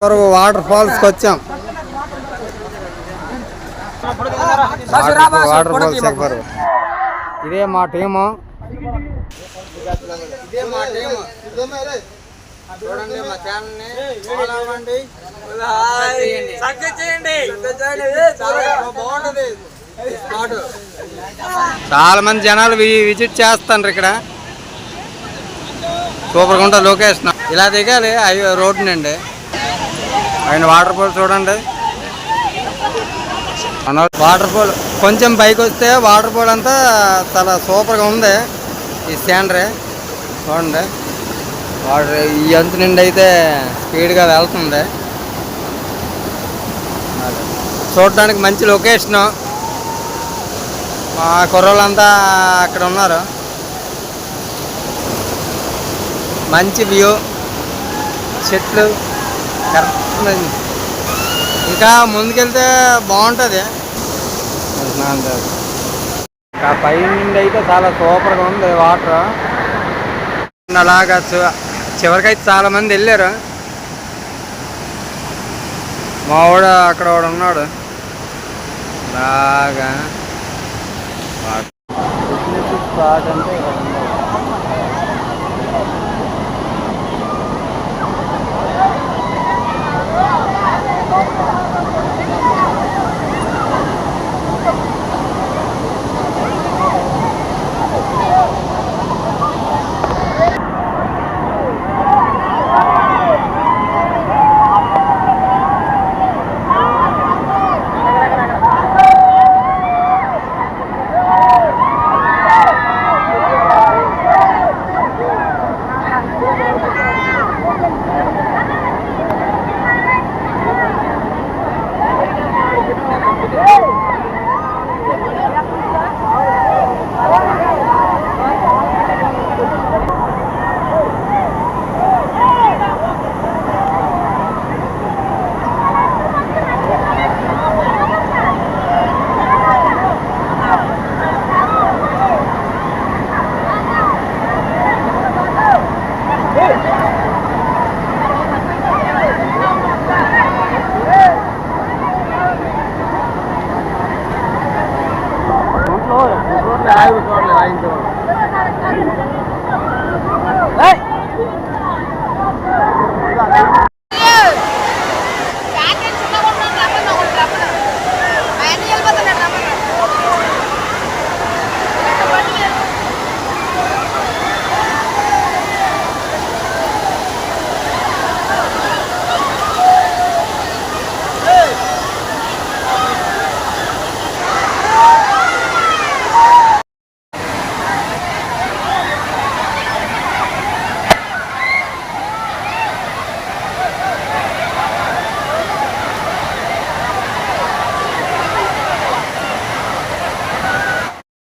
Water ఫాల్స్కి వచ్చాం. Water falls ఎక్కరు? ఇదే మా టీము. ఇదే మా టీము చూడండి మా ఛానల్ని. ఫాలో అవ్వండి బాగుంటది చాలా మంది జనాలు విజిట్ చేస్తారు ఇక్కడ. సూపర్గా ఉంటుంది లొకేషన్ ఇలా దిగాలి అయ్యో రోడ్ నుండి. ఆయన వాటర్ ఫాల్ చూడండి. వాటర్ ఫాల్ కొంచెం పైకి వస్తే వాటర్ ఫాల్ అంతా చాలా సూపర్గా ఉంది. ఈ సీనరీ చూడండి. వాటర్ ఈ అంచు నుండి అయితే స్పీడ్గా వెళ్తుంది. చూడడానికి మంచి లొకేషను మా కుర్రోళ్ళంతా అక్కడ ఉన్నారు. మంచి వ్యూ చెట్లు. కరెక్ట్. ఇంకా ముందుకెళ్తే బాగుంటుంది. ఇంకా పై నుండి అయితే చాలా సూపర్గా ఉంది వాటర్. అలాగా చు- చివరికైతే చాలా మంది వెళ్ళారు. మా వాడు అక్కడ వాడు ఉన్నాడు. బాగా అంటే 来来来来